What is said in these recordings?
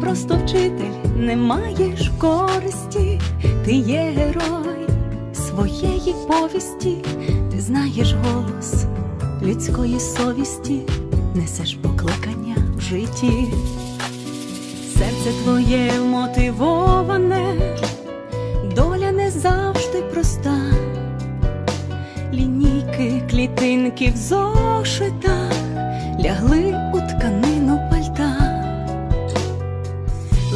Просто вчитель, не маєш користі, ти є герой своєї повісті, ти знаєш голос людської совісті, несеш покликання в житті. Серце твоє мотивоване, доля не завжди проста. Лінійки, клітинки в зошитах лягли у тканину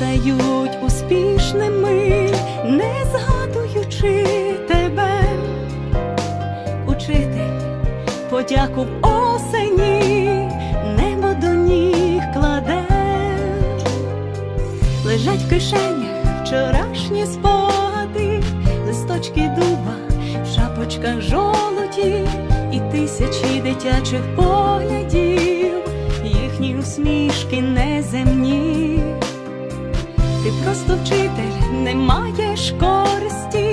Стають успішними, не згадуючи подяку в осені, небо до ніг кладе лежать в кишенях вчорашні спогади, листочки дуба, в шапочках жолуді і тисячі дитячих поглядів, їхні усмішки неземні. Ти просто вчитель, не маєш користі,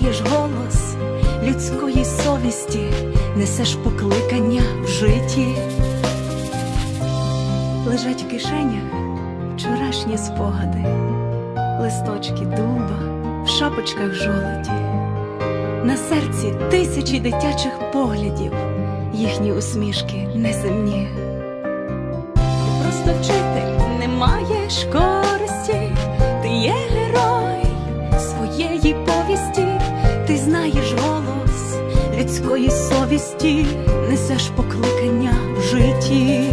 знаєш голос людської совісті, несеш покликання в житті. Лежать в кишенях вчорашні спогади, листочки дуба в шапочках жолоді, на серці тисячі дитячих поглядів, їхні усмішки неземні. Ти просто вчитель, не маєш користі, голос совісті, несеш покликання в житті.